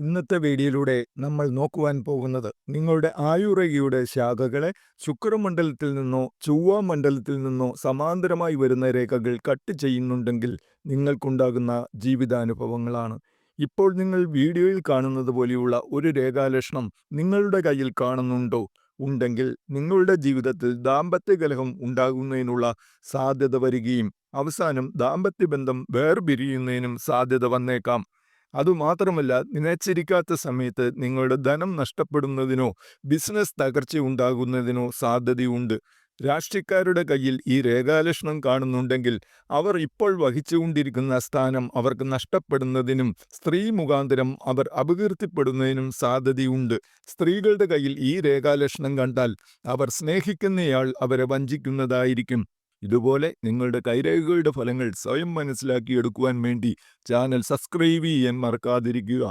ഇന്നത്തെ വീഡിയോയിലൂടെ നമ്മൾ നോക്കുവാൻ പോകുന്നത് നിങ്ങളുടെ ആയുർരേഖയുടെ ശാഖകളെ ശുക്രമണ്ഡലത്തിൽ നിന്നോ ചൊവ്വ മണ്ഡലത്തിൽ നിന്നോ സമാന്തരമായി വരുന്ന രേഖകൾ കട്ട് ചെയ്യുന്നുണ്ടെങ്കിൽ നിങ്ങൾക്കുണ്ടാകുന്ന ജീവിതാനുഭവങ്ങളാണ്. ഇപ്പോൾ നിങ്ങൾ വീഡിയോയിൽ കാണുന്നത് പോലെയുള്ള ഒരു രേഖാലക്ഷണം നിങ്ങളുടെ കയ്യിൽ കാണുന്നുണ്ടോ? ഉണ്ടെങ്കിൽ നിങ്ങളുടെ ജീവിതത്തിൽ ദാമ്പത്യ കലഹം ഉണ്ടാകുന്നതിനുള്ള സാധ്യത വരികയും അവസാനം ദാമ്പത്യ ബന്ധം വേർപിരിയുന്നതിനും സാധ്യത വന്നേക്കാം. അതുമാത്രമല്ല നിലച്ചിരിക്കാത്ത സമയത്ത് നിങ്ങളുടെ ധനം നഷ്ടപ്പെടുന്നതിനോ ബിസിനസ് തകർച്ച ഉണ്ടാകുന്നതിനോ സാധ്യതയുണ്ട്. രാഷ്ട്രീയക്കാരുടെ കയ്യിൽ ഈ രേഖാലക്ഷണം കാണുന്നുണ്ടെങ്കിൽ അവർ ഇപ്പോൾ വഹിച്ചുകൊണ്ടിരിക്കുന്ന സ്ഥാനം അവർക്ക് നഷ്ടപ്പെടുന്നതിനും സ്ത്രീ മുഖാന്തരം അവർ അപകീർത്തിപ്പെടുന്നതിനും സാധ്യതയുണ്ട്. സ്ത്രീകളുടെ കയ്യിൽ ഈ രേഖാലക്ഷണം കണ്ടാൽ അവർ സ്നേഹിക്കുന്നയാൾ അവരെ വഞ്ചിക്കുന്നതായിരിക്കും. ഇതുപോലെ നിങ്ങളുടെ കൈരേഖകളുടെ ഫലങ്ങൾ സ്വയം മനസ്സിലാക്കിയെടുക്കുവാൻ വേണ്ടി ചാനൽ സബ്സ്ക്രൈബ് ചെയ്യാൻ മറക്കാതിരിക്കുക.